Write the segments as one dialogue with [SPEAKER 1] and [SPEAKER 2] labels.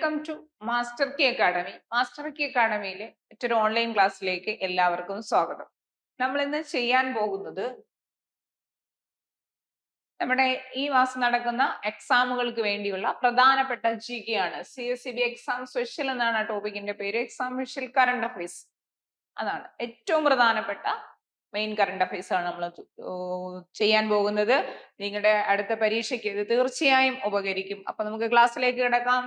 [SPEAKER 1] Welcome to master key academy master key അക്കാഡമിയിലെ മറ്റൊരു online ക്ലാസ്സിലേക്ക് എല്ലാവർക്കും സ്വാഗതം. നമ്മൾ ഇന്ന് ചെയ്യാൻ പോകുന്നത് നമ്മുടെ ഈ മാസം നടക്കുന്ന എക്സാമുകൾക്ക് വേണ്ടിയുള്ള പ്രധാനപ്പെട്ട ജി കെ ആണ്. C S C B exam special എന്നാണ് ആ ടോപ്പിക്കിന്റെ പേര്. എക്സാം സ്പെഷ്യൽ കറണ്ട് അഫയേഴ്സ് അതാണ് ഏറ്റവും പ്രധാനപ്പെട്ട മെയിൻ കറണ്ട് അഫയേഴ്സ് ആണ് നമ്മൾ ചെയ്യാൻ പോകുന്നത്. നിങ്ങളുടെ അടുത്ത പരീക്ഷയ്ക്ക് ഇത് തീർച്ചയായും ഉപകരിക്കും. അപ്പൊ നമുക്ക് ക്ലാസ്സിലേക്ക് കിടക്കാം.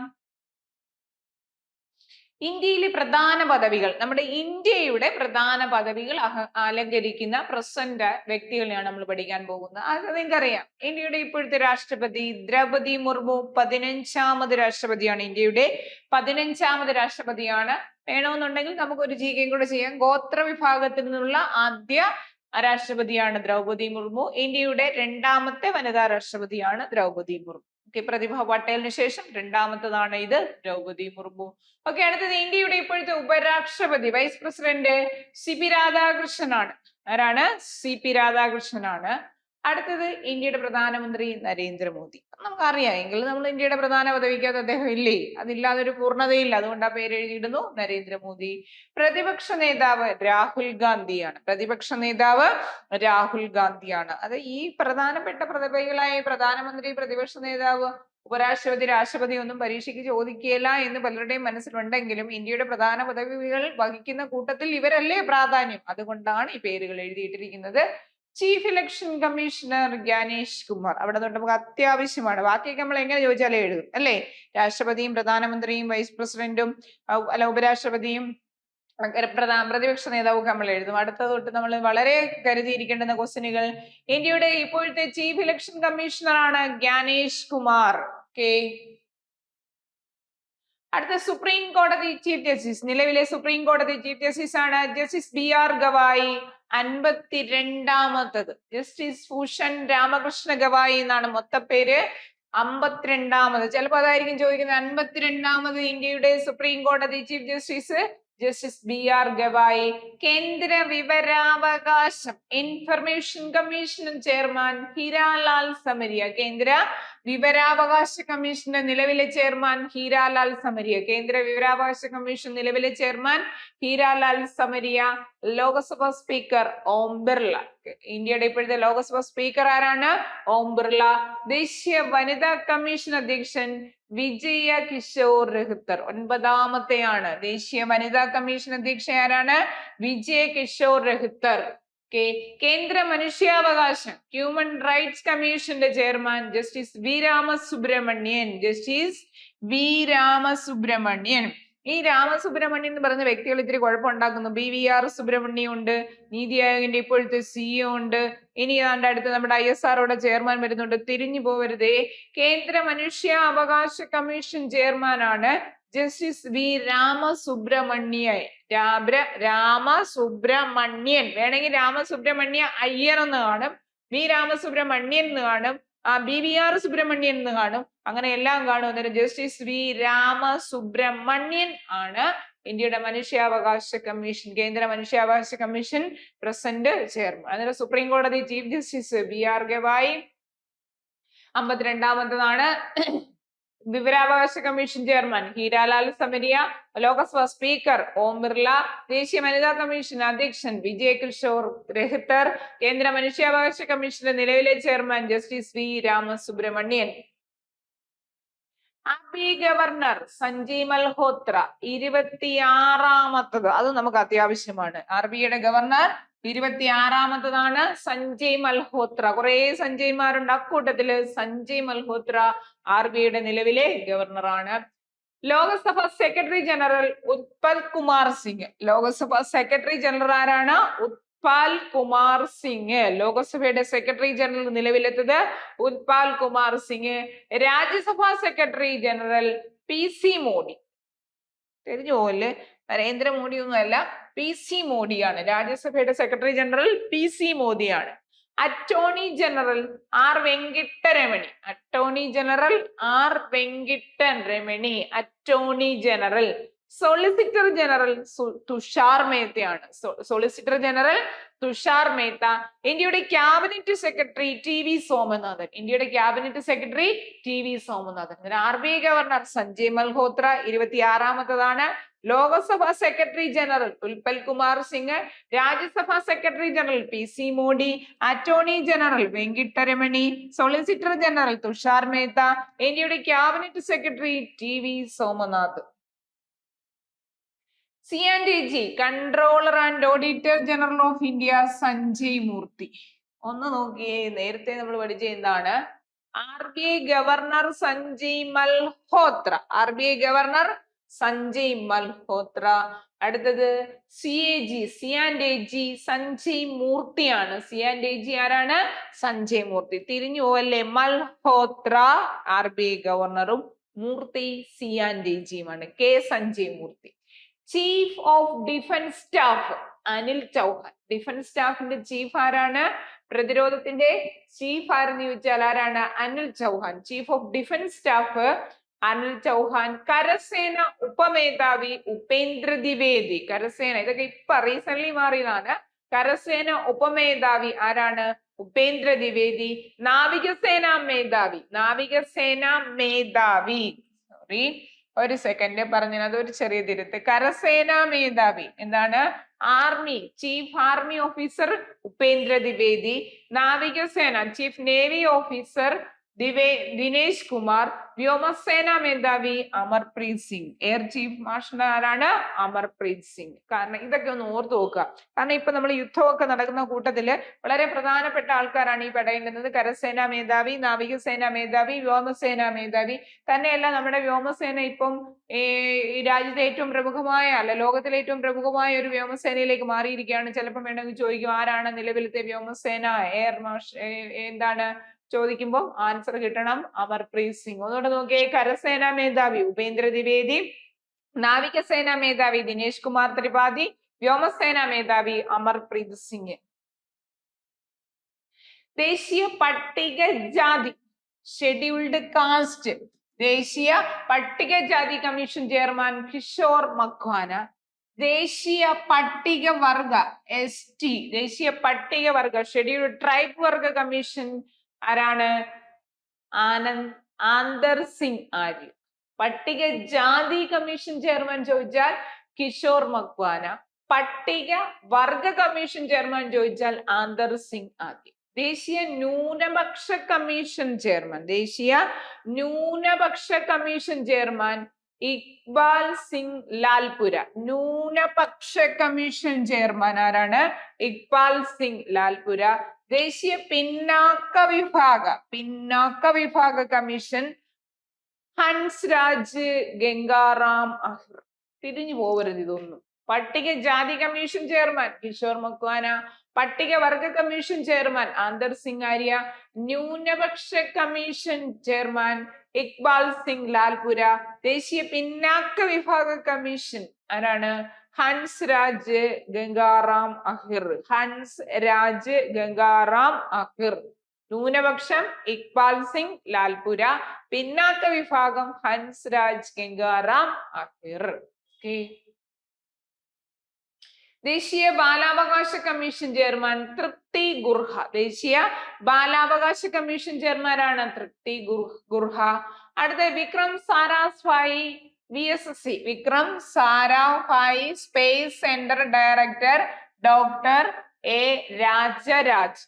[SPEAKER 1] ഇന്ത്യയിലെ പ്രധാന പദവികൾ നമ്മുടെ ഇന്ത്യയുടെ പ്രധാന പദവികൾ അലങ്കരിക്കുന്ന പ്രസന്റ് വ്യക്തികളെയാണ് നമ്മൾ പഠിക്കാൻ പോകുന്നത്. അത് നിങ്ങൾക്കറിയാം. ഇന്ത്യയുടെ ഇപ്പോഴത്തെ രാഷ്ട്രപതി ദ്രൗപതി മുർമു പതിനഞ്ചാമത് രാഷ്ട്രപതിയാണ് ഇന്ത്യയുടെ പതിനഞ്ചാമത് രാഷ്ട്രപതിയാണ്. വേണമെന്നുണ്ടെങ്കിൽ നമുക്ക് ഒരു ജീകയും കൂടെ ചെയ്യാം. ഗോത്ര വിഭാഗത്തിൽ നിന്നുള്ള ആദ്യ രാഷ്ട്രപതിയാണ് ദ്രൗപതി മുർമു. ഇന്ത്യയുടെ രണ്ടാമത്തെ വനിതാ രാഷ്ട്രപതിയാണ് ദ്രൗപതി മുർമു. ഓക്കെ പ്രതിഭ പട്ടേലിന് ശേഷം രണ്ടാമത്തതാണ് ഇത് ദ്രൗപതി മുർമു. ഓക്കെ അടുത്തത് ഇന്ത്യയുടെ ഇപ്പോഴത്തെ ഉപരാഷ്ട്രപതി വൈസ് പ്രസിഡന്റ് സി പി രാധാകൃഷ്ണനാണ്. ആരാണ്? സി പി രാധാകൃഷ്ണനാണ്. അടുത്തത് ഇന്ത്യയുടെ പ്രധാനമന്ത്രി നരേന്ദ്രമോദി. നമുക്കറിയാം എങ്കിൽ നമ്മൾ ഇന്ത്യയുടെ പ്രധാന പദവിക്കകത്ത് അദ്ദേഹം ഇല്ലേ? അതില്ലാതെ ഒരു പൂർണതയില്ല. അതുകൊണ്ട് ആ പേര് എഴുതിയിടുന്നു നരേന്ദ്രമോദി. പ്രതിപക്ഷ നേതാവ് രാഹുൽ ഗാന്ധിയാണ്. പ്രതിപക്ഷ നേതാവ് രാഹുൽ ഗാന്ധിയാണ്. അത് ഈ പ്രധാനപ്പെട്ട പ്രതിഭകളായ പ്രധാനമന്ത്രി പ്രതിപക്ഷ നേതാവ് ഉപരാഷ്ട്രപതി രാഷ്ട്രപതി ഒന്നും പരീക്ഷയ്ക്ക് ചോദിക്കുകയില്ല എന്ന് പലരുടെയും മനസ്സിലുണ്ടെങ്കിലും ഇന്ത്യയുടെ പ്രധാന പദവികൾ വഹിക്കുന്ന കൂട്ടത്തിൽ ഇവരല്ലേ പ്രാധാന്യം? അതുകൊണ്ടാണ് ഈ പേരുകൾ എഴുതിയിട്ടിരിക്കുന്നത്. Chief election commissioner Gyanesh Kumar. അവിടെ തൊട്ട് നമുക്ക് അത്യാവശ്യമാണ്. ബാക്കിയൊക്കെ നമ്മൾ എങ്ങനെ ചോദിച്ചാലേ എഴുതും അല്ലേ? രാഷ്ട്രപതിയും പ്രധാനമന്ത്രിയും വൈസ് പ്രസിഡന്റും അല്ല ഉപരാഷ്ട്രപതിയും പ്രധാന പ്രതിപക്ഷ നേതാവും നമ്മൾ എഴുതും. അടുത്ത തൊട്ട് നമ്മൾ വളരെ കരുതിയിരിക്കേണ്ടുന്ന ക്വസ്റ്റ്യനുകൾ ഇന്ത്യയുടെ ഇപ്പോഴത്തെ ചീഫ് ഇലക്ഷൻ കമ്മീഷണർ ആണ് ജ്ഞാനേഷ് കുമാർ. ഓക്കെ അടുത്ത സുപ്രീം കോടതി ചീഫ് ജസ്റ്റിസ് നിലവിലെ സുപ്രീം കോടതി ചീഫ് ജസ്റ്റിസ് ആണ് ജസ്റ്റിസ് ബി ആർ ഗവായി അൻപത്തിരണ്ടാമത്തത്. ജസ്റ്റിസ് ഭൂഷൺ രാമകൃഷ്ണ ഗവായി എന്നാണ് മൊത്തപ്പേര് അമ്പത്തിരണ്ടാമത്. ചിലപ്പോൾ അതായിരിക്കും ചോദിക്കുന്നത് അൻപത്തിരണ്ടാമത് ഇന്ത്യയുടെ സുപ്രീം കോടതി chief justice justice B R Gavai. കേന്ദ്ര വിവരാവകാശം ഇൻഫർമേഷൻ കമ്മീഷനും ചെയർമാൻ ഹീരാലാൽ സമരിയ. കേന്ദ്ര വിവരാവകാശ കമ്മീഷന്റെ നിലവിലെ ചെയർമാൻ ഹീരാലാൽ സമരിയ. കേന്ദ്ര വിവരാവകാശ കമ്മീഷൻ നിലവിലെ ചെയർമാൻ ഹീരാലാൽ സമരിയ. ലോകസഭ സ്പീക്കർ ഓം ബിർള. ഇന്ത്യയുടെ ഇപ്പോഴത്തെ ലോകസഭ സ്പീക്കർ ആരാണ്? ഓം ബിർള. ദേശീയ വനിതാ കമ്മീഷൻ അധ്യക്ഷൻ വിജയ കിഷോർ രഹിത്തർ ഒൻപതാമത്തെയാണ്. ദേശീയ വനിതാ കമ്മീഷൻ അധ്യക്ഷ ആരാണ്? വിജയ കിഷോർ രഹിത്തർ കെ കേന്ദ്ര മനുഷ്യാവകാശം. ഹ്യൂമൻ റൈറ്റ്സ് കമ്മീഷന്റെ chairman justice V Ramasubramanian. Justice V Ramasubramanian. ഈ രാമസുബ്രഹ്മണ്യൻ എന്ന് പറയുന്ന വ്യക്തികൾ ഇത്തിരി കുഴപ്പമുണ്ടാക്കുന്നു. ബി വി ആർ സുബ്രഹ്മണ്യം ഉണ്ട് നീതി ആയോഗിന്റെ ഇപ്പോഴത്തെ സിഇഒ ഉണ്ട് ഇനി ഏതാണ്ട് അടുത്ത് നമ്മുടെ ഐ എസ് ആറോടെ ചെയർമാൻ വരുന്നുണ്ട് തിരിഞ്ഞു പോവരുതേ. കേന്ദ്ര മനുഷ്യാവകാശ കമ്മീഷൻ ചെയർമാനാണ് ജസ്റ്റിസ് വി രാമസുബ്രഹ്മണ്യൻ. രാബ്ര രാമസുബ്രഹ്മണ്യൻ. വേണമെങ്കിൽ രാമസുബ്രഹ്മണ്യ അയ്യർ എന്ന് കാണും. വി രാമസുബ്രഹ്മണ്യൻ എന്ന് കാണും. ആ ബി വി ആർ സുബ്രഹ്മണ്യൻ എന്ന് കാണും. അങ്ങനെ എല്ലാം കാണും. അന്നേരം ജസ്റ്റിസ് വി രാമ സുബ്രഹ്മണ്യൻ ആണ് ഇന്ത്യയുടെ മനുഷ്യാവകാശ കമ്മീഷൻ കേന്ദ്ര മനുഷ്യാവകാശ കമ്മീഷൻ പ്രസിഡന്റ് ചെയർമാൻ. അന്നേരം സുപ്രീം കോടതി chief justice B R Gavai അമ്പത്തിരണ്ടാമത്തതാണ്. വിവരാവകാശ commission chairman Hiralal Samariya Lok Sabha speaker Om Birla ദേശീയ വനിതാ കമ്മീഷൻ അധ്യക്ഷൻ വിജയ് കിഷോർ രഹിത്തർ കേന്ദ്ര മനുഷ്യാവകാശ കമ്മീഷന്റെ നിലവിലെ chairman justice V Ramasubramanian. B governor Sanjay Malhotra ഇരുപത്തിയാറാമത്തത്. അത് നമുക്ക് അത്യാവശ്യമാണ്. ആർ ബിയുടെ ഗവർണർ ഇരുപത്തി ആറാമത്തതാണ് സഞ്ജയ് മൽഹോത്ര. കുറെ സഞ്ജയ്മാരുണ്ട്. അക്കൂട്ടത്തിൽ സഞ്ജയ് മൽഹോത്ര ആർ ബി ഐയുടെ നിലവിലെ ഗവർണറാണ്. Lok Sabha secretary general Utpal Kumar Singh. Lok Sabha secretary general ആരാണ്? ഉത്പാൽ കുമാർ സിംഗ്. ലോകസഭയുടെ secretary general നിലവിലെത്തത് Utpal Kumar Singh. Rajya Sabha secretary general P C Modi തെരഞ്ഞു പോലെ നരേന്ദ്രമോദി ഒന്നുമല്ല പി സി മോദിയാണ്. രാജ്യസഭയുടെ secretary general P C മോദിയാണ്. Attorney general R Venkataramani. Attorney general R Venkataramani attorney general solicitor general Tushar മേത്തയാണ്. Solicitor general Tushar Mehta. ഇന്ത്യയുടെ cabinet secretary T V Somanathan. ഇന്ത്യയുടെ cabinet secretary T V Somanathan. R B I governor Sanjay Malhotra ഇരുപത്തിയാറാമത്തതാണ്. Lok Sabha secretary general Utpal Kumar Singh Rajya Sabha secretary general P C Modi attorney general Venkataramani solicitor general Tushar Mehta ഇന്ത്യയുടെ cabinet secretary T V Somnath. C and G controller and auditor general of India Sanjay Murthy. ഒന്ന് നോക്കിയേ നേരത്തെ നമ്മൾ പഠിച്ച എന്താണ്? R B I governor Sanjay Malhotra. R B I governor Sanjay Malhotra. അടുത്തത് C A G C and A G Sanjay മൂർത്തിയാണ്. C and A G ആരാണ്? സഞ്ജയ് മൂർത്തി. തിരിഞ്ഞു പോവല്ലേ? മൽഹോത്ര ആർ ബി ഐ ഗവർണറും Murthy C and A ജിയുമാണ് K Sanjay Murthy. Chief of defence staff Anil Chauhan. Defence സ്റ്റാഫിന്റെ chief ആരാണ്? പ്രതിരോധത്തിന്റെ chief ആരെന്ന് ചോദിച്ചാൽ ആരാണ്? Anil Chauhan. Chief of defence staff Anil Chauhan കരസേന ഉപമേധാവി ഉപേന്ദ്ര ദ്വിവേദി. കരസേന ഇതൊക്കെ ഇപ്പൊ റീസെന്റ് മാറിയതാണ്. കരസേന ഉപമേധാവി ആരാണ്? ഉപേന്ദ്ര ദ്വിവേദി. നാവികസേന മേധാവി. നാവികസേന മേധാവി. സോറി ഒരു സെക്കൻഡ് പറഞ്ഞത് ഒരു ചെറിയ തിരുത്ത്. കരസേന മേധാവി. എന്താണ്? Army chief army officer Upendra Dwivedi. നാവികസേന ചീഫ് നേവി ഓഫീസർ ദിവേ ദിനേശ് കുമാർ വ്യോമസേന മേധാവി Amarpreet Singh. Air chief marshal ആരാണ്? അമർപ്രീത് സിംഗ്. കാരണം ഇതൊക്കെ ഒന്ന് ഓർത്തു നോക്കുക. കാരണം ഇപ്പൊ നമ്മൾ യുദ്ധമൊക്കെ നടക്കുന്ന കൂട്ടത്തിൽ വളരെ പ്രധാനപ്പെട്ട ആൾക്കാരാണ് ഈ പടയേണ്ടത് കരസേന മേധാവി നാവികസേന മേധാവി വ്യോമസേന മേധാവി. തന്നെയല്ല നമ്മുടെ വ്യോമസേന ഇപ്പം ഈ രാജ്യത്തെ ഏറ്റവും പ്രമുഖമായ അല്ല ലോകത്തിലെ ഏറ്റവും പ്രമുഖമായ ഒരു വ്യോമസേനയിലേക്ക് മാറിയിരിക്കുകയാണ്. ചിലപ്പം വേണമെങ്കിൽ ചോദിക്കും ആരാണ് നിലവിലത്തെ വ്യോമസേന? എയർ മാർഷ എന്താണ്? ചോദിക്കുമ്പോൾ ആൻസർ കിട്ടണം. അമർപ്രീത് സിംഗ്. ഒന്നുകൂടെ നോക്കിയേ. കരസേനാ മേധാവി ഉപേന്ദ്ര ദ്വിവേദി നാവികസേനാ മേധാവി ദിനേശ് കുമാർ ത്രിപാഠി വ്യോമസേനാ മേധാവി അമർപ്രീത് സിംഗ്. ദേശീയ പട്ടികജാതി ഷെഡ്യൂൾഡ് കാസ്റ്റ് ദേശീയ പട്ടികജാതി കമ്മീഷൻ ചെയർമാൻ കിഷോർ മഖ്വാന ദേശീയ പട്ടികവർഗ എസ് ടി ദേശീയ പട്ടികവർഗ ഷെഡ്യൂൾഡ് ട്രൈബ് വർഗ കമ്മീഷൻ ആരാണ്? ആനന്ദ് ആന്തർ സിംഗ് ആര്യ. പട്ടികജാതി കമ്മീഷൻ ചെയർമാൻ ചോദിച്ചാൽ കിഷോർ മക്വാന. പട്ടിക വർഗ കമ്മീഷൻ ചെയർമാൻ ചോദിച്ചാൽ ആന്തർ സിംഗ് ആദ്യ ദേശീയ ന്യൂനപക്ഷ കമ്മീഷൻ ചെയർമാൻ. ദേശീയ ന്യൂനപക്ഷ കമ്മീഷൻ ചെയർമാൻ ഇക്ബാൽ സിംഗ് ലാൽപുര. ന്യൂനപക്ഷ കമ്മീഷൻ ചെയർമാൻ ആരാണ്? ഇക്ബാൽ സിംഗ് ലാൽപുര. ദേശീയ പിന്നാക്ക വിഭാഗ പിന്നാക്ക വിഭാഗ കമ്മീഷൻ ഹൻസ് രാജ് ഗംഗാറാം അഹിർ തിരിഞ്ഞു പോവരുത് ഇതൊന്നും. പട്ടികജാതി കമ്മീഷൻ ചെയർമാൻ കിഷോർ മക്വാന പട്ടികവർഗ കമ്മീഷൻ ചെയർമാൻ ആന്തർ സിംഗ് ആര്യ ന്യൂനപക്ഷ കമ്മീഷൻ ചെയർമാൻ ഇക്ബാൽ സിംഗ് ലാൽപുര ദേശീയ പിന്നാക്ക വിഭാഗ കമ്മീഷൻ ആരാണ്? ഹൻസ് രാജ് ഗംഗാറാം അഹിർ. ഹൻസ് രാജ് ഗംഗാറാം അഹിർ. ന്യൂനപക്ഷം ഇക്ബാൽ സിംഗ് ലാൽപുര പിന്നാക്ക വിഭാഗം ഹൻസ് രാജ് ഗംഗാറാം അഹിർ. ഓക്കെ ദേശീയ ബാലാവകാശ കമ്മീഷൻ ചെയർമാൻ തൃപ്തി ഗുർഹ. ദേശീയ ബാലാവകാശ കമ്മീഷൻ ചെയർമാനാണ് തൃപ്തി ഗുർ- ഗുർഹ. അടുത്ത Vikram Sarabhai V S S C Vikram Sarabhai space centre director doctor A Rajaraj.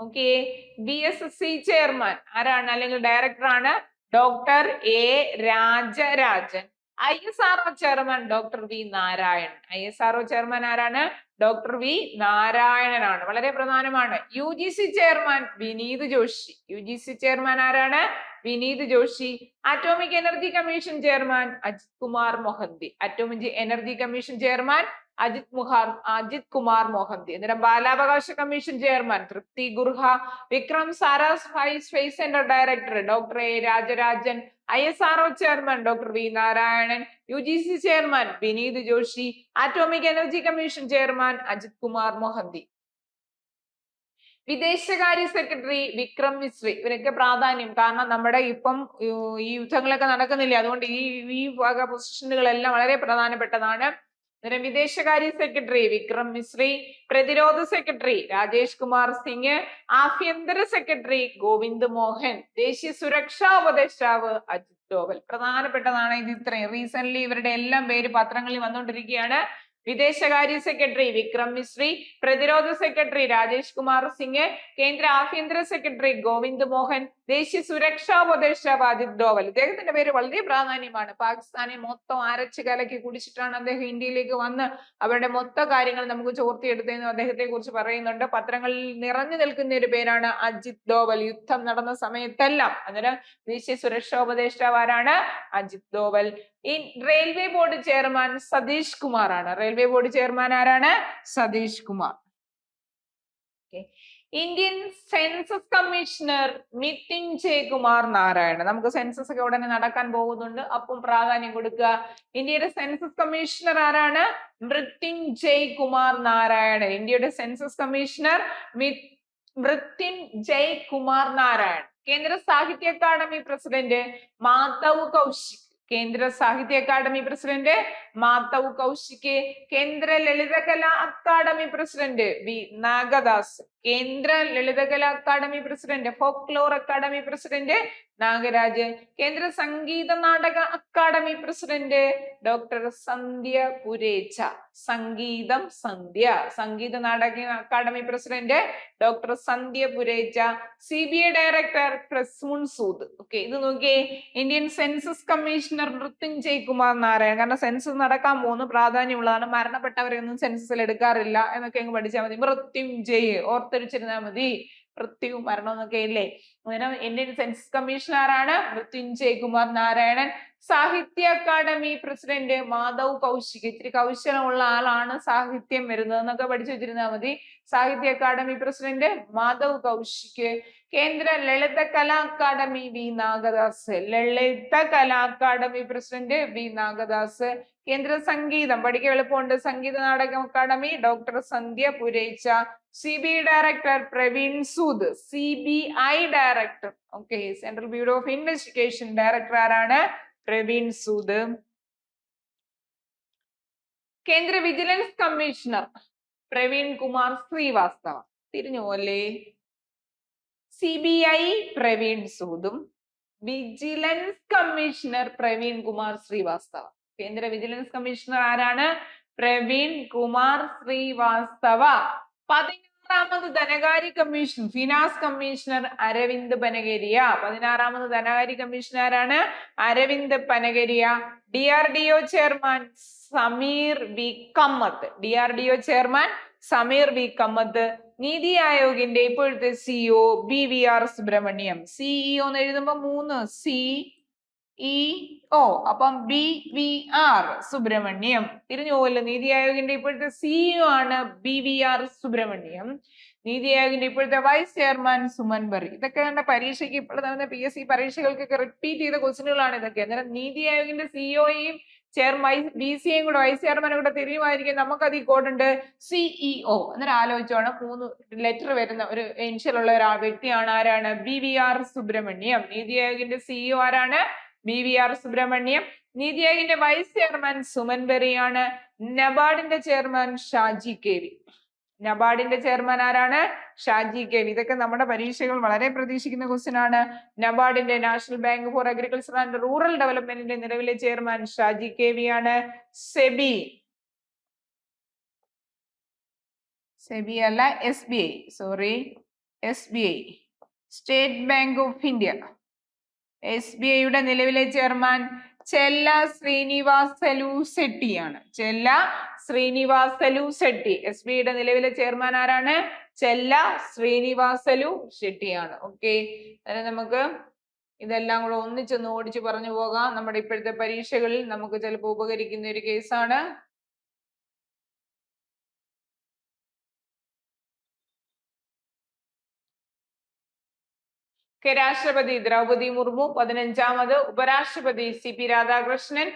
[SPEAKER 1] Okay B S S C chairman ആരാണ്? അല്ലെങ്കിൽ ഡയറക്ടറാണ് doctor A Rajarajan. I S R O chairman doctor V Narayanan. I S R O chairman ആരാണ്? Doctor V നാരായണനാണ്. വളരെ പ്രധാനമാണ്. U G C chairman Vineet Joshi. U G C chairman ആരാണ്? Vineet Joshi. Atomic energy commission chairman Ajit Kumar Mohanty. Atomic energy commission chairman Ajit മുഹാർ Ajit Kumar Mohanty. അന്നേരം ബാലാവകാശ commission chairman Tripti Gurha. Vikram Sarabhai space centre director doctor A Rajarajan. I S R chairman doctor V Narayanan U G C chairman Vineet Joshi atomic energy commission chairman Ajit Kumar Mohanty. വിദേശകാര്യ secretary Vikram Misri ഇവരൊക്കെ പ്രാധാന്യം. കാരണം നമ്മുടെ ഇപ്പം ഈ യുദ്ധങ്ങളൊക്കെ നടക്കുന്നില്ലേ? അതുകൊണ്ട് ഈ ഈ വക പൊസിഷനുകളെല്ലാം വളരെ പ്രധാനപ്പെട്ടതാണ്. അന്നേരം വിദേശകാര്യ സെക്രട്ടറി വിക്രം മിശ്രി പ്രതിരോധ സെക്രട്ടറി രാജേഷ് കുമാർ സിംഗ് ആഭ്യന്തര സെക്രട്ടറി ഗോവിന്ദ് മോഹൻ ദേശീയ സുരക്ഷാ ഉപദേഷ്ടാവ് അജിത് ഡോവൽ. പ്രധാനപ്പെട്ടതാണ് ഇത് ഇത്രയും. റീസെന്റ് ഇവരുടെ എല്ലാം പേര് പത്രങ്ങളിൽ വന്നുകൊണ്ടിരിക്കുകയാണ്. വിദേശകാര്യ സെക്രട്ടറി വിക്രം മിശ്രി പ്രതിരോധ സെക്രട്ടറി രാജേഷ് കുമാർ സിംഗ് കേന്ദ്ര ആഭ്യന്തര സെക്രട്ടറി ഗോവിന്ദ് മോഹൻ ദേശീയ സുരക്ഷാ ഉപദേഷ്ടാവ് അജിത് ഡോവൽ. ഇദ്ദേഹത്തിന്റെ പേര് വളരെ പ്രാധാന്യമാണ്. പാകിസ്ഥാനെ മൊത്തം അരച്ച് കലക്കി കുടിച്ചിട്ടാണ് അദ്ദേഹം ഇന്ത്യയിലേക്ക് വന്ന് അവരുടെ മൊത്ത കാര്യങ്ങൾ നമുക്ക് ചോർത്തിയെടുത്തതെന്ന് അദ്ദേഹത്തെ കുറിച്ച് പറയുന്നുണ്ട്. പത്രങ്ങളിൽ നിറഞ്ഞു നിൽക്കുന്ന ഒരു പേരാണ് അജിത് ഡോവൽ. യുദ്ധം നടന്ന സമയത്തെല്ലാം അന്നേരം ദേശീയ സുരക്ഷാ ഉപദേഷ്ടാവ് ആരാണ്? അജിത് ഡോവൽ. ഈ railway board chairman Satish Kumar ആണ് റെയിൽവേ ബോർഡ് ചെയർമാൻ ആരാണ്? Satish Kumar. Indian census commissioner Nitin Jayakumar Narayana നമുക്ക് സെൻസസ് ഒക്കെ ഉടനെ നടക്കാൻ പോകുന്നുണ്ട്. അപ്പം പ്രാധാന്യം കൊടുക്കുക. ഇന്ത്യയുടെ സെൻസസ് കമ്മീഷണർ ആരാണ്? മൃത്യുൻ കുമാർ നാരായണൻ. ഇന്ത്യയുടെ സെൻസസ് കമ്മീഷണർ മൃത്യുൻ കുമാർ നാരായണൻ. കേന്ദ്ര സാഹിത്യ അക്കാദമി പ്രസിഡന്റ് മാധവ് കൗശിക്. കേന്ദ്ര സാഹിത്യ അക്കാദമി പ്രസിഡന്റ് മാധവ് കൗശിക് കേന്ദ്ര ലളിതകലാ അക്കാദമി പ്രസിഡന്റ് വി നാഗദാസ് കേന്ദ്ര Lalit Kala Akademi president folklore Akademi president Nagaraj കേന്ദ്ര സംഗീത നാടക അക്കാദമി പ്രസിഡന്റ് ഡോക്ടർ സന്ധ്യ പുരേച്ച സംഗീതം Sandhya Sangeet Natak Akademi president doctor Sandhya Purecha C B I director പ്രസ്മുൻ Sood okay ഇത് നോക്കിയേ Indian census commissioner Mrityunjay Kumar Narayanan. കാരണം census നടക്കാൻ പോകുന്നു. പ്രാധാന്യമുള്ളതാണ്. മരണപ്പെട്ടവരെയൊന്നും സെൻസസിൽ എടുക്കാറില്ല എന്നൊക്കെ അങ്ങ് പഠിച്ചാൽ മതി. മൃത്യുഞ്ജയ് ഓർത്തൊരിച്ചിരുന്നാൽ മതി. മൃത്യു മരണം എന്നൊക്കെ ഇല്ലേ? അങ്ങനെ ഇന്ത്യൻ സെൻസസ് കമ്മീഷണറാണ് മൃത്യുഞ്ജയ് കുമാർ നാരായണൻ. സാഹിത്യ അക്കാദമി പ്രസിഡന്റ് മാധവ് കൗശിക്. ഇത്തിരി കൗശലമുള്ള ആളാണ് സാഹിത്യം വരുന്നത് എന്നൊക്കെ പഠിച്ചു വെച്ചിരുന്നാൽ മതി. സാഹിത്യ അക്കാദമി പ്രസിഡന്റ് മാധവ് കൗശിക്. കേന്ദ്ര Lalit Kala Akademi V Nagdas. Lalit Kala Akademi president V Nagdas. കേന്ദ്ര സംഗീതം പഠിക്ക എളുപ്പമുണ്ട്. Sangeet Natak Akademi doctor Sandhya Purecha C B director Praveen Sood. C B I director okay central bureau of investigation director ആരാണ്? പ്രവീൺ സൂദ്. കേന്ദ്ര vigilance commissioner Praveen Kumar Srivastava. തിരിഞ്ഞു പോലെ C B I Praveen സൂദും vigilance commissioner Praveen Kumar Srivastava. കേന്ദ്ര വിജിലൻസ് കമ്മീഷണർ ആരാണ്? പ്രവീൺ കുമാർ ശ്രീവാസ്തവ. പതിനാറാമത് ധനകാര്യ commission finance commissioner Arvind Panagariya. പതിനാറാമത് ധനകാര്യ കമ്മീഷണർ ആരാണ്? Arvind Panagariya. D R D O chairman Sameer V. Kamath. D R D O chairman Sameer V. Kamath. NITI ആയോഗിന്റെ ഇപ്പോഴത്തെ CEO B V R Subrahmanyam. CEO എന്ന് എഴുതുമ്പോ മൂന്ന്. C E O അപ്പം B V R Subrahmanyam. തിരിഞ്ഞു പോകല്ലോ നീതി ആയോഗിന്റെ ഇപ്പോഴത്തെ സിഇഒ ആണ് ബി വി ആർ സുബ്രഹ്മണ്യം. നീതി ആയോഗിന്റെ ഇപ്പോഴത്തെ വൈസ് ചെയർമാൻ സുമൻ ബറി. ഇതൊക്കെ നമ്മുടെ പരീക്ഷയ്ക്ക് ഇപ്പോൾ നടന്ന പി എസ് സി പരീക്ഷകൾക്കൊക്കെ റിപ്പീറ്റ് ചെയ്ത ക്വസ്റ്റ്യനുകളാണ് ഇതൊക്കെ. അന്നേരം നീതി ആയോഗിന്റെ സിഇഒയും ചെയർമാൻ ബി സി എയും കൂടെ വൈസ് ചെയർമാനും കൂടെ തിരിയുമായിരിക്കും. നമുക്കത് ഈ കോഡുണ്ട് സിഇഒ അന്നേരം ആലോചിച്ചോണം. മൂന്ന് ലെറ്റർ വരുന്ന ഒരു ഇനിഷ്യൽ ഉള്ള ഒരു വ്യക്തിയാണ് ആരാണ്? B V R Subrahmanyam. NITI ആയോഗിന്റെ CEO ആരാണ്? B V R Subrahmanyam. NITI ആയോഗിന്റെ vice chairman Suman ബെറിയാണ് നബാർഡിന്റെ ചെയർമാൻ ഷാജി കെ വി. നബാർഡിന്റെ ചെയർമാൻ ആരാണ്? Shaji K V. ഇതൊക്കെ നമ്മുടെ പരീക്ഷകൾ വളരെ പ്രതീക്ഷിക്കുന്ന ക്വസ്റ്റ്യൻ ആണ്. നബാർഡിന്റെ national bank for agriculture and rural ഡെവലപ്മെന്റിന്റെ നിലവിലെ ചെയർമാൻ ഷാജി കെ വി ആണ്. സെബി. സെബി അല്ല S B I sorry S B I State Bank of India S B ഐയുടെ നിലവിലെ ചെയർമാൻ ചെല്ല ശ്രീനിവാസലു സെട്ടിയാണ് ചെല്ല ശ്രീനിവാസലു സെട്ടി എസ് ബി ഐയുടെ നിലവിലെ ചെയർമാൻ ആരാണ്? ചെല്ല ശ്രീനിവാസലു ഷെട്ടിയാണ് ഓക്കെ അതിന് നമുക്ക് ഇതെല്ലാം കൂടെ ഒന്നിച്ചൊന്ന് ഓടിച്ച് പറഞ്ഞു പോകാം. നമ്മുടെ ഇപ്പോഴത്തെ പരീക്ഷകളിൽ നമുക്ക് ചിലപ്പോൾ ഉപകരിക്കുന്ന ഒരു കേസാണ് കെ രാഷ്ട്രപതി ദ്രൗപതി മുർമു പതിനഞ്ചാമത് ഉപരാഷ്ട്രപതി സി പി രാധാകൃഷ്ണൻ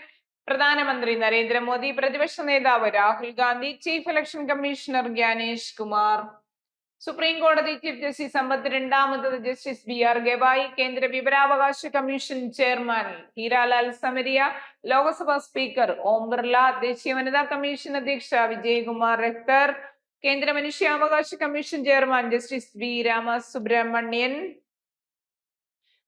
[SPEAKER 1] പ്രധാനമന്ത്രി നരേന്ദ്രമോദി പ്രതിപക്ഷ നേതാവ് Rahul Gandhi chief election commissioner Gyanesh Kumar. Supreme കോടതി ചീഫ് ജസ്റ്റിസ് അമ്പത്തിരണ്ടാമത് ജസ്റ്റിസ് ബി ആർ ഗവായി കേന്ദ്ര വിവരാവകാശ commission chairman Hiralal Samariya Lok Sabha speaker Om Birla ദേശീയ വനിതാ കമ്മീഷൻ അധ്യക്ഷ വിജയകുമാർ രക്തർ കേന്ദ്ര മനുഷ്യാവകാശ commission chairman justice V Rama Subramanian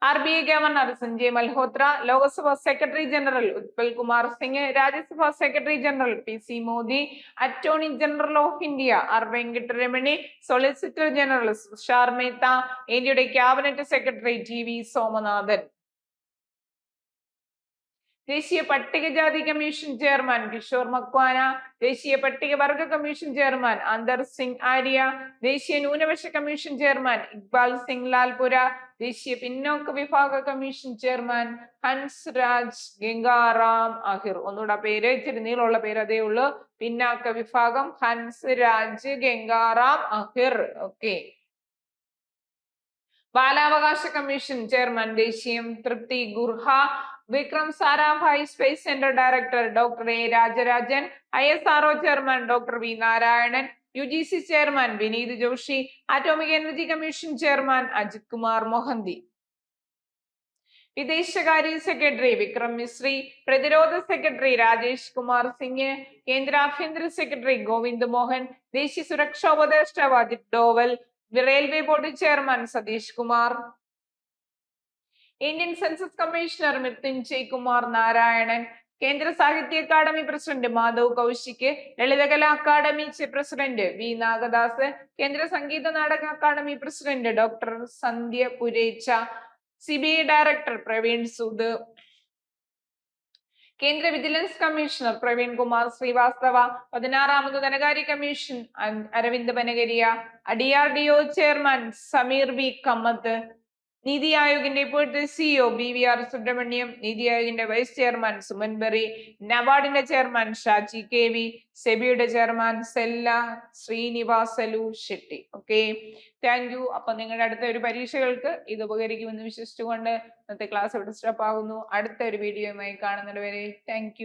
[SPEAKER 1] R B I governor Sanjay Malhotra Lok Sabha secretary general Utpal Kumar Singh Rajya Sabha secretary general P C Modi attorney general of India R Venkataramani solicitor general Tushar Mehta ഇന്ത്യയുടെ cabinet secretary T V Somanathan. ദേശീയ പട്ടികജാതി commission chairman Kishor Makwana ദേശീയ പട്ടികവർഗ commission chairman അന്തർ സിംഗ് ആര്യ ദേശീയ ന്യൂനപക്ഷ commission chairman Iqbal Singh Lalpura ദേശീയ പിന്നോക്ക വിഭാഗ കമ്മീഷൻ ചെയർമാൻ ഹൻസ് രാജ് ഗംഗാറാം അഹിർ. ഒന്നുകൂടെ പേര് ഇച്ചിരി നീളമുള്ള പേര് അതേ ഉള്ളൂ. പിന്നാക്ക വിഭാഗം ഹൻസ് രാജ് ഗംഗാറാം അഹിർ. ഓക്കെ. ബാലാവകാശ commission chairman ദേശീയം Tripti Gurha Vikram Sarabhai space centre director doctor A Rajarajan I S R O chairman doctor V Narayanan U G C chairman Vineet Joshi atomic energy commission chairman Ajit Kumar Mohanty. വിദേശകാര്യ secretary Vikram Misri പ്രതിരോധ secretary Rajesh Kumar Singh കേന്ദ്ര ആഭ്യന്തര secretary Govind Mohan ദേശീയ സുരക്ഷാ ഉപദേഷ്ടാവ് Ajit Doval railway board chairman Satish Kumar. Indian census commissioner Mrityunjay Kumar Narayanan കേന്ദ്ര Sahitya Akademi president Madhav Kaushik Lalit Kala Akademi president V Nagdas കേന്ദ്ര Sangeet Natak Akademi president doctor Sandhya Purecha C B I director Praveen Sood കേന്ദ്ര vigilance commissioner Praveen Kumar Srivastava പതിനാറാമത് ധനകാര്യ commission Arvind Panagariya D R D O chairman Sameer V Kamath NITI ആയോഗിന്റെ ഇപ്പോഴത്തെ CEO B V R Subrahmanyam NITI ആയോഗിന്റെ vice chairman Suman Berry നബാർഡിന്റെ chairman Shaji K V സെബിയുടെ chairman Challa Sreenivasulu Setty. Okay thank you അപ്പൊ നിങ്ങളുടെ അടുത്ത ഒരു പരീക്ഷകൾക്ക് ഇത് ഉപകരിക്കുമെന്ന് വിശ്വസിച്ചുകൊണ്ട് ഇന്നത്തെ ക്ലാസ് ഇവിടെ സ്റ്റോപ്പ് ആകുന്നു അടുത്ത ഒരു വീഡിയോയുമായി കാണുന്നത് വരെ താങ്ക്